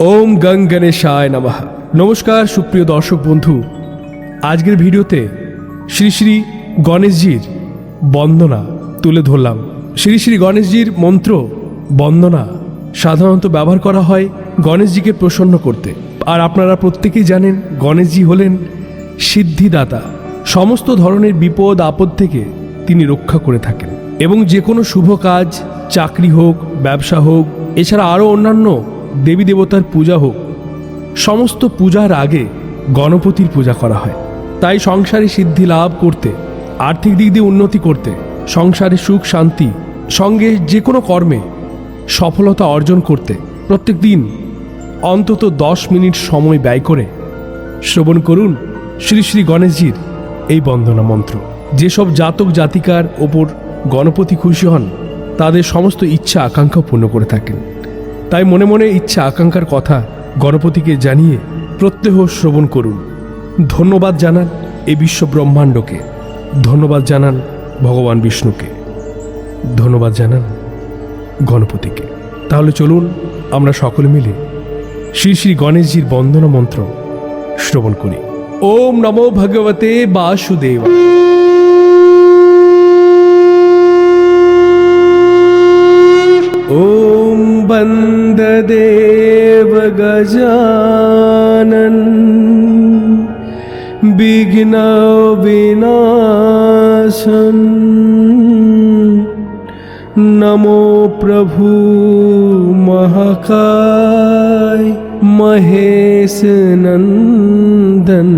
ওম গং গণেশায় নমঃ। নমস্কার, সুপ্রিয় দর্শক বন্ধু। আজকের ভিডিওতে শ্রী শ্রী গণেশজির বন্দনা তুলে ধরলাম। শ্রী শ্রী গণেশজির মন্ত্র বন্দনা সাধারণত ব্যবহার করা হয় গণেশজিকে প্রসন্ন করতে। আর আপনারা প্রত্যেকেই জানেন গণেশজি হলেন সিদ্ধিদাতা। সমস্ত ধরনের বিপদ, আপদ থেকে তিনি রক্ষা করে থাকেন। এবং যে কোনো শুভ কাজ, চাকরি হোক, ব্যবসা হোক, এছাড়া আরও অন্যান্য দেবী দেবতার পূজা হোক, সমস্ত পূজার আগে গণপতির পূজা করা হয়। তাই সংসারে সিদ্ধি লাভ করতে, আর্থিক দিক দিয়ে উন্নতি করতে, সংসারে সুখ, শান্তি, সঙ্গে যে কোনো কর্মে সফলতা অর্জন করতে প্রত্যেক দিন অন্তত দশ মিনিট সময় ব্যয় করে শ্রবণ করুন শ্রী শ্রী গণেশজির এই বন্দনা মন্ত্র। যেসব জাতক জাতিকার ওপর গণপতি খুশি হন, তাদের সমস্ত ইচ্ছা, আকাঙ্ক্ষা পূর্ণ করে থাকেন। তাই মনে মনে ইচ্ছা আকাঙ্ক্ষার কথা গণপতিকে জানিয়ে প্রত্যহ শ্রবণ করুন। ধন্যবাদ জানান এই বিশ্ব ব্রহ্মাণ্ডকে ধন্যবাদ জানান ভগবান বিষ্ণুকে। ধন্যবাদ জানান গণপতিকে। তাহলে চলুন আমরা সকলে মিলে শ্রী শ্রী গণেশজির বন্দনা মন্ত্র শ্রবণ করি। ওম নমো ভগবতে বাসুদেব गजानन् विघ्नविनाशन् नमो प्रभु महाकाय महेश नन्दन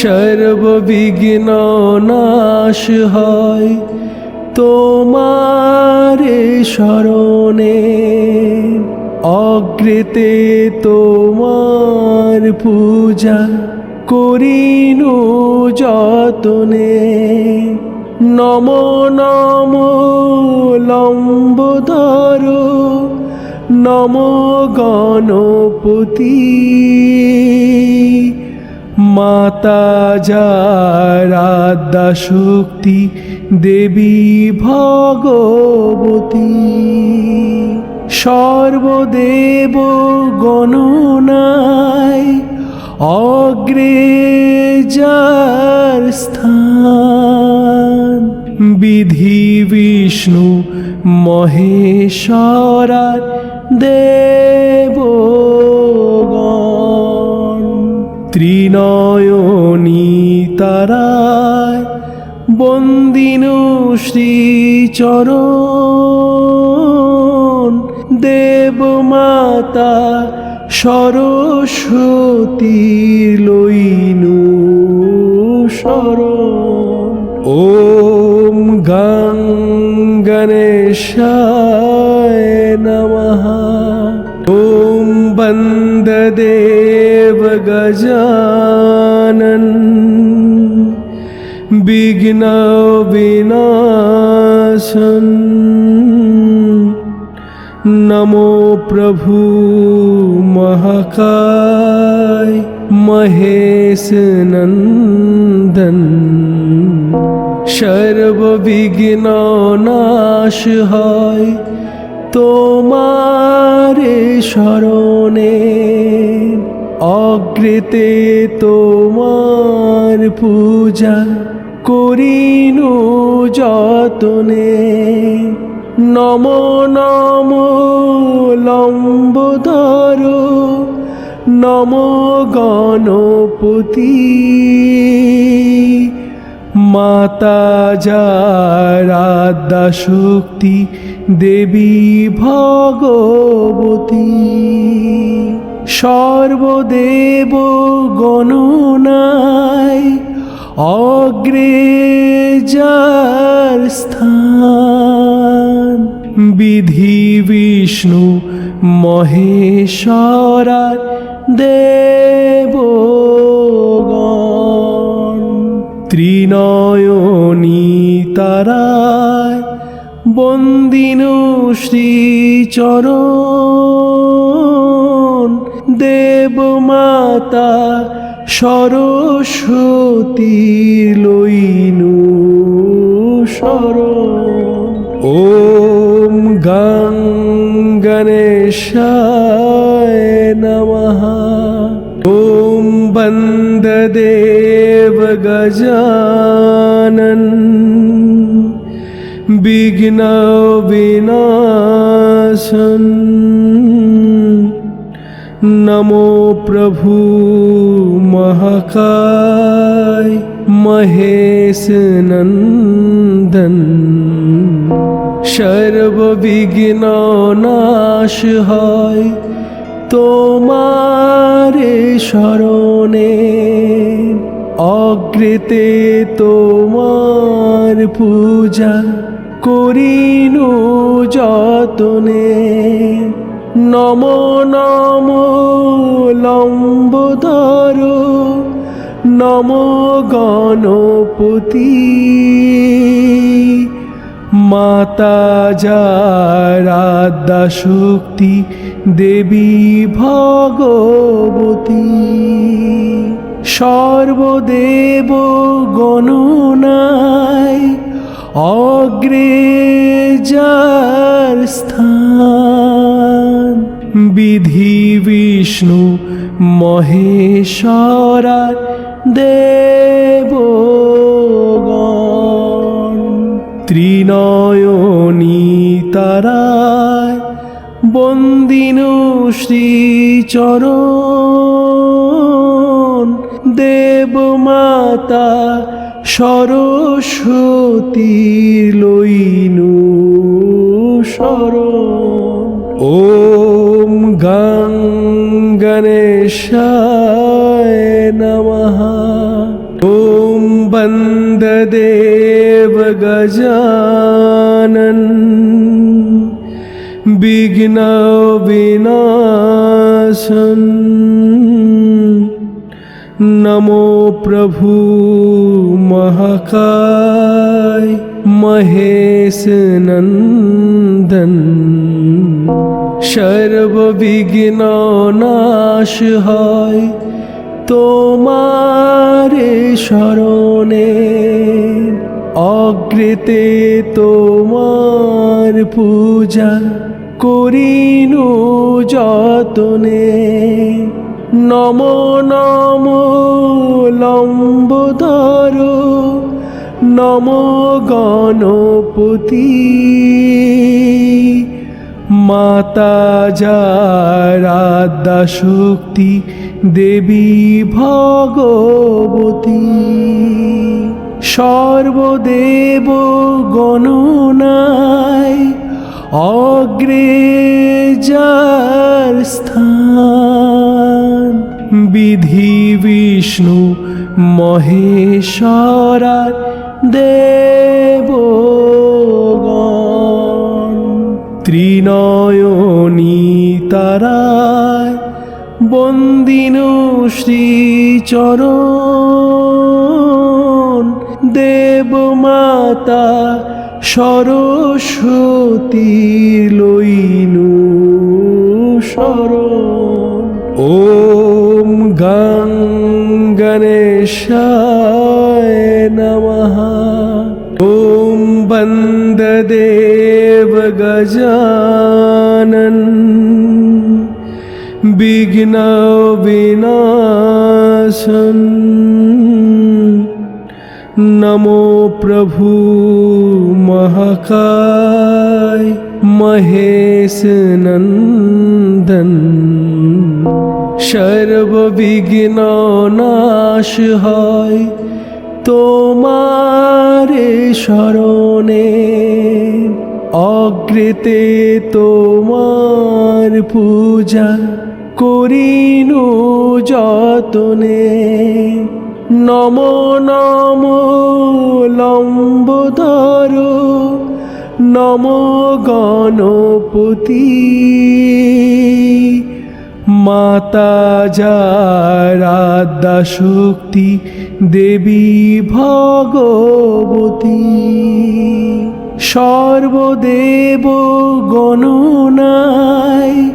সর্ববিঘ্ন নাশ হয় তোমারে শরণে অগ্রেতে তোমার পূজা করিনু যতনে। নম নম লম্বোদর, নম গণপতি। মাতা যারাদ্যা শক্তি দেবী ভগবতী। সর্বদেব গণনায় অগ্রে যার স্থান। বিধি বিষ্ণু মহেশ্বরার দেবগণ ত্রিনয়নী তারায় বন্দিনু শ্রীচরণ দেবমাতা সরস্বতী লইনু শরণ। ওম গং গণেশায় নমঃ। ওম বন্দদেব গজানন। বিঘ্ন বিনাশন নমো প্রভু মহাকায় মহেশ নন্দন সর্ববিঘ্ন হয় তোমারে শরণে। অগ্রেতে তোমার পূজা করিনু যতনে। নম নম লম্বোদর, নম গণপতি। মাতা যারাদ্যা শক্তি দেবী ভগবতী। সর্বদেব গণনায় অগ্রে যার স্থান। বিধি বিষ্ণু মহেশ্বরার দেবগণ। ত্রিনয়নী তারায় বন্দিনু শ্রীচরণ। দেবমাতা সরস্বতী লইনু শরণ। ওম गं गणेशाय नमः। ॐ बन्ददेव गजानन् विघ्नविनाशन्। नमो प्रभु महाकाय महेश नंदन সর্ববিঘ্ন নাশ হয় তোমারে শরণে অগ্রেতে তোমার পূজা করিনু যতনে। নম নম লম্বোদর, নম গণপতি। মাতা যারাদ্যা শক্তি দেবী ভগবতী। সর্বদেব গণনায় অগ্রে যার স্থান। বিধি বিষ্ণু মহেশ্বরার দেবগণ ত্রিনয়নী তারায় বন্দিন শ্রীচরণ দেবমাতা সরস্বতী লইনু শরণ। ওম গাং গণেশ নমঃ। ওম বন্দদে गजानन् विघ्नविनाशन् नमो प्रभु महाकाय महेश नन्दन সর্ববিঘ্ন নাশ হয় তোমারে শরণে অগ্রেতে তোমার পূজা করিনু যতনে। নম নম লম্বোদর, নম গণপতি। মাতা যারাদ্যা শক্তি দেবী ভগবতী। সর্বদেব গণনায় অগ্রে যার স্থান। বিধি বিষ্ণু মহেশ্বরার দেব ত্রিনয়নী তারায় বন্দিনু শ্রীচরণ দেব মাতা সরস্বতী লইনু শরণ। ওম গাং গণেশায় নমঃ। বন্দ দেব গজানন। বিঘ্ন বিনাশন। নমো প্রভু মহাকায় মহেশ নন্দন সর্ববিঘ্ন নাশ হয় তোমারে শরণে, অগ্রেতে তোমার পূজা করিনু যতনে। নম নম লম্বোদর, নম গণপতি। মাতা যারাদ্যা শক্তি দেবী ভগবতী। সর্বদেব গণনায়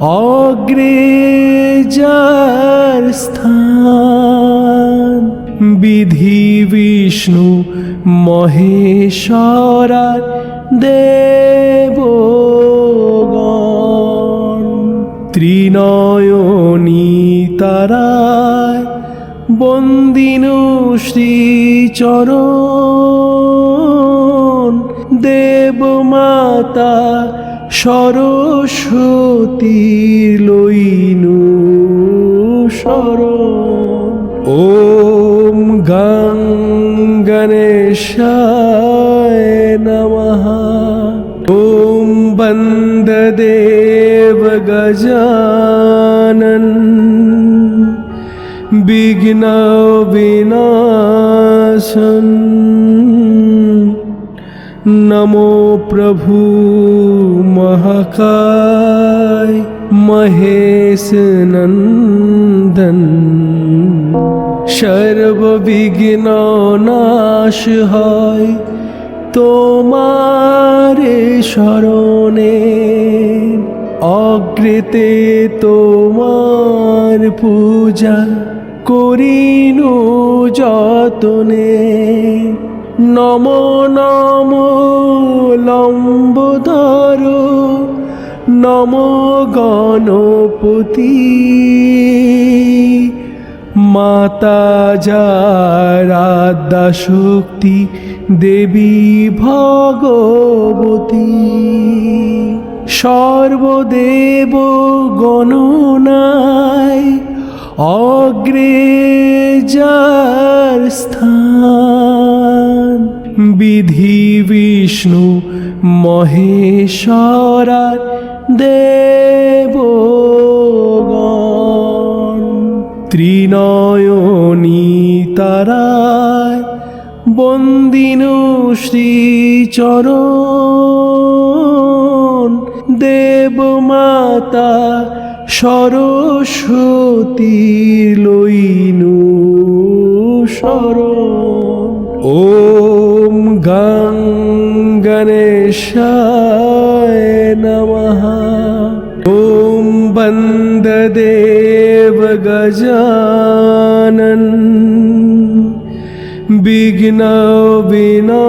অগ্রে যার স্থান। বিধি বিষ্ণু মহেশ্বরার দেবগণ। ত্রিনয়নী তারায় বন্দিনু শ্রীচরণ। দেব মাতা সরস্বতী লইনু শরণ। ওম गङ्गणेशाय नमः। ॐ बन्ददेव गजानन् विघ्नविनाशन् नमो प्रभु महाकाय महेश नंदन সর্ববিঘ্ন নাশ হয় তোমারে স্মরণে। অগ্রেতে তোমার পূজা করিনু যতনে। নম নম লম্বোদর, নম গণপতি। মাতা যারাদ্যা শক্তি দেবী ভগবতী। সর্বদেব গণনায় অগ্রে যার স্থান। বিধি বিষ্ণু মহেশ্বরার দেবগণ ত্রিনয়নী তারায় বন্দিনু শ্রীচরণ। দেব মাতা সরস্বতী লইনু শরণ। ওম গং গণেশায় নমঃ। ॐ नन्ददेव गजानन् विघ्न विनाशन्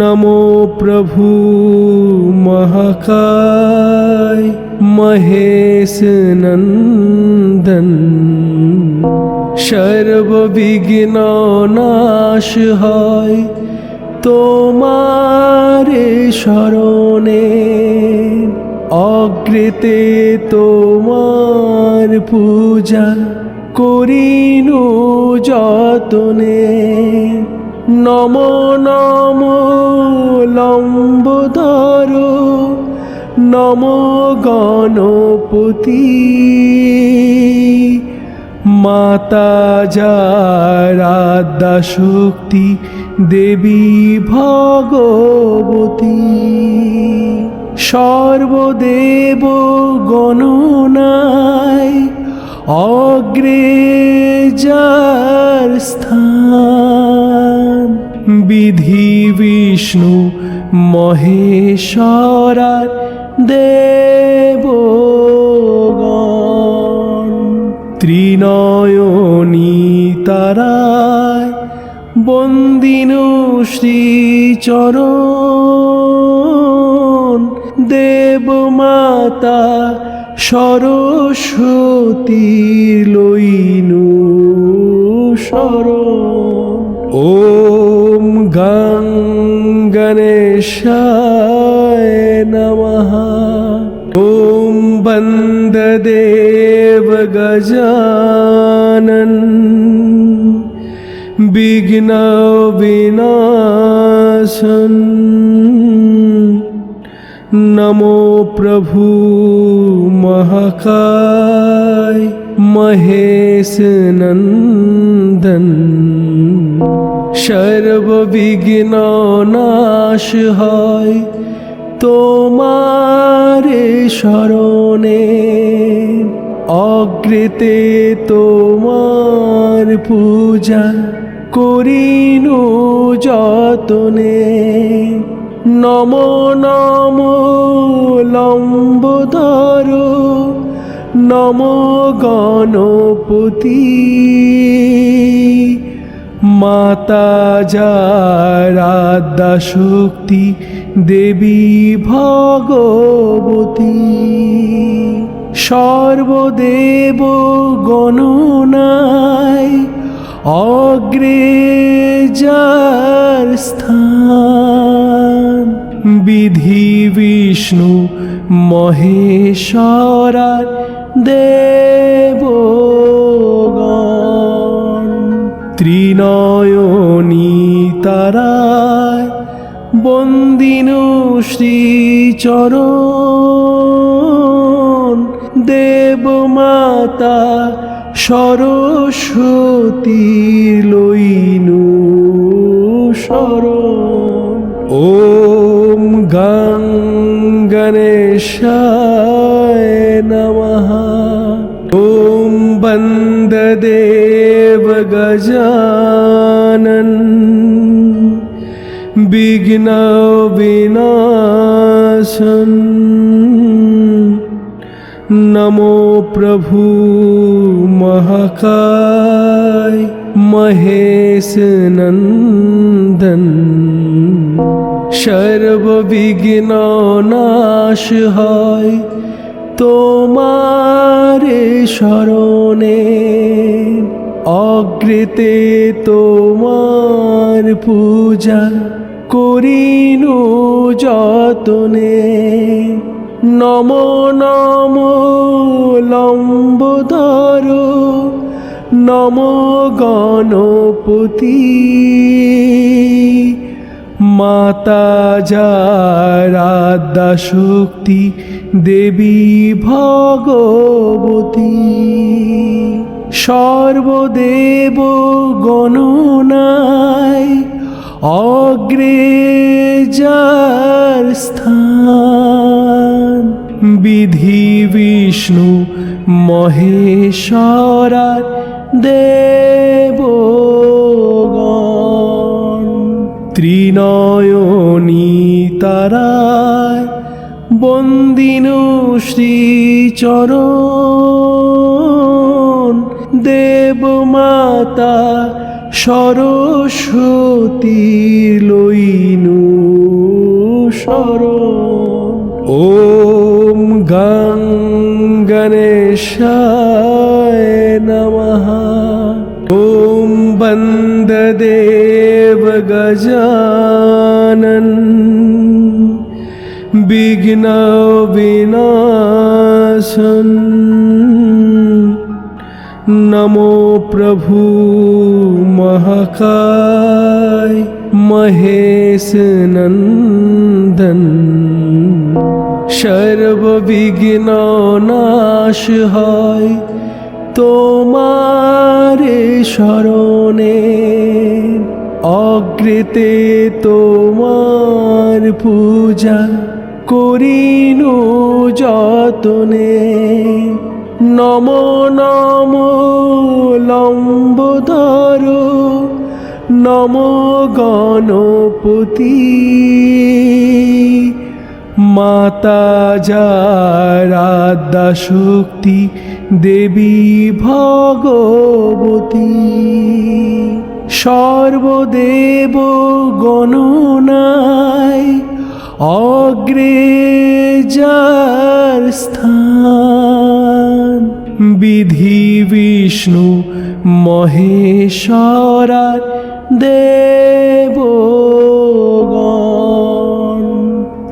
नमो प्रभु महाकाय महेश नन्दन् सर्वविघ्ननाश হয় তোমারে স্মরণে অগ্রেতে তোমার পূজা করিনু যতনে। নম নম লম্বোদর, নম গণপতি। মাতা যারাদ্যা শক্তি দেবী ভগবতী সর্বদেব গণনায় অগ্রে যার স্থান। বিধি বিষ্ণু মহেশ্বরার দেবগণ ত্রিনয়নী তারায় বন্দিনু শ্রীচরণ দেবমাতা সরস্বতী লইনু শরণ। ওম গাং গণেশায় নমঃ। ওম বন্দদেব গজানন। বিঘ্ন বিনাশন। নমো প্রভু মহাকায় মহেশ নন্দন। সর্ববিঘ্ন নাশ হয় তোমার শরণে। অগ্রেতে তোমার পূজা করিনু যতনে। নম নম লম্বোদর। নম গণপতি। মাতা যারাদ্যা শক্তি দেবী ভগবতী। সর্বদেব গণনায় অগ্রে যার স্থান। বিধি বিষ্ণু মহেশ্বরার দেবগণ। ত্রিনয়নী তারায় বন্দিনু শ্রীচরণ। দেবমাতা সরস্বতী লইনু শরণ। ওম গং গণেশায় নমঃ। ওম বন্দদেব গজানন। বিঘ্ন বিনাশন নমো প্রভু মহাকায় মহেশ নন্দন সর্ববিঘ্ন নাশ হয় তোমারে স্মরণে অগ্রেতে তোমার পূজা করিনু যতনে। নম নম লম্বোদর, নম গণপতি। মাতা যারাদ্যা শক্তি দেবী ভগবতী। সর্বদেব গণনায় অগ্রে যার স্থান। বিধি বিষ্ণু মহেশ্বরার দেবগণ। ত্রিনয়নী তারায় বন্দিনু শ্রীচরণ। দেবমাতা সরস্বতী লইনু শরণ। গং গণেশায় নমঃ ওম বন্দদেব গজানন বিঘ্ন বিনাশন নমো প্রভু মহাকায় মহেশ নন্দন সর্ববিঘ্ন নাশ হয় তোমারে স্মরণে অগ্রেতে তোমার পূজা করিনু যতনে। নম নম লম্বোদর, নম গণপতি। মাতা যারাদ্যা শক্তি দেবী ভগবতী। সর্বদেব গণনায় অগ্রে যার স্থান। বিধি বিষ্ণু মহেশ্বরার দেবগণ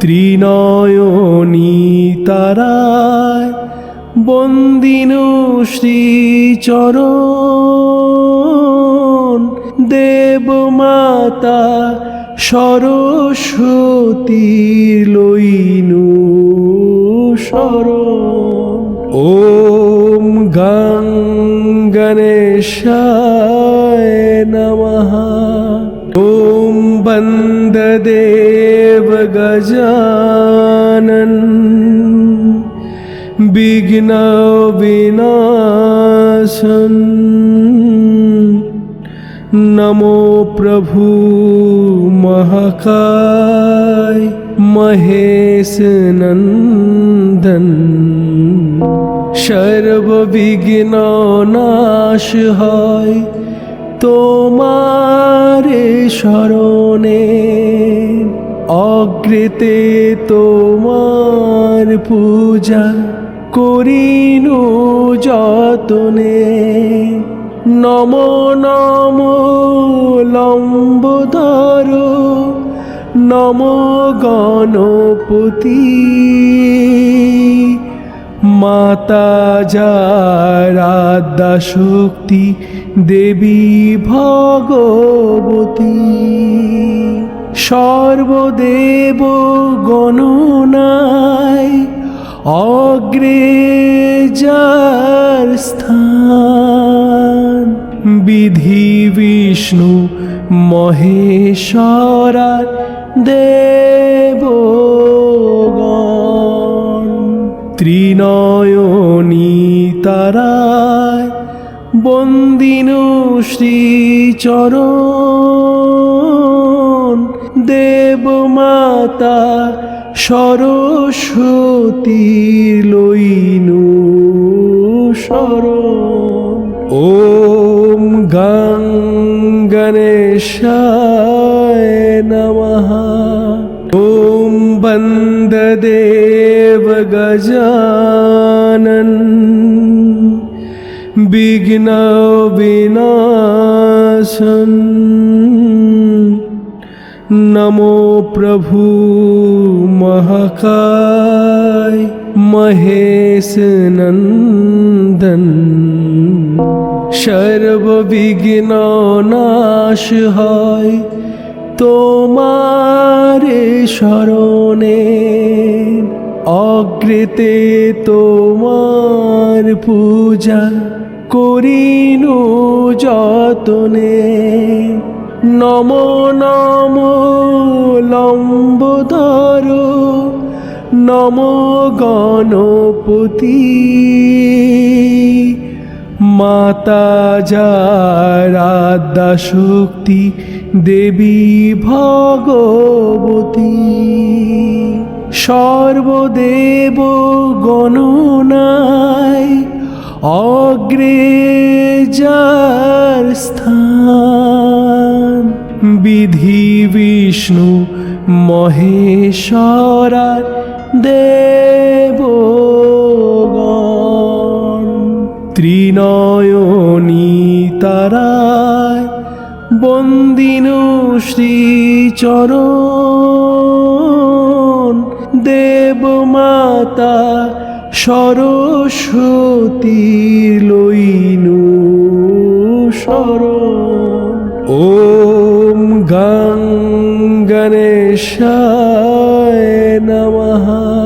ত্রিনয়নী তারায় বন্দিনু শ্রীচরণ দেবমাতা সরস্বতী লইনু শরণ। ওম গং গণেশায় নমঃ। ওম গজানন বিঘ্ন বিনাশন নমো প্রভু মহাকায় মহেশ নন্দন সর্ববিঘ্ন নাশ হয় তোমারে স্মরণে অগ্রেতে তোমার পূজা করিনু যতনে। নম নম লম্বধর নম গণপতি। মাতা যারাদ্যা শক্তি দেবী ভগবতী। সর্বদেব গণনায় অগ্রে যার স্থান। বিধি বিষ্ণু মহেশ্বরার দেবগণ ত্রিনয়নী তারায় বন্দিনু শ্রীচরণ দেবমাতা সরস্বতী লইনু শরণ। ওম গং গণেশায় নমঃ ॐ बन्ददेव गजानन् विघ्नविनाशन् नमो प्रभु महाकाय महेश नन्दन সর্ববিঘ্ন নাশ হয় তোমারে স্মরণে অগ্রেতে তোমার পূজা করিনু যতনে। নম নম লম্বধর নম গণপতি। মাতা যারাদ্যা শক্তি দেবী ভগবতী সর্বদেব গণনায় অগ্রে যার স্থান। বিধি বিষ্ণু মহেশ্বরার দেবগণ শ্রীচরণ দেবমাতা সরস্বতী লইনু শরণ। ওম গং নমহা নমঃ।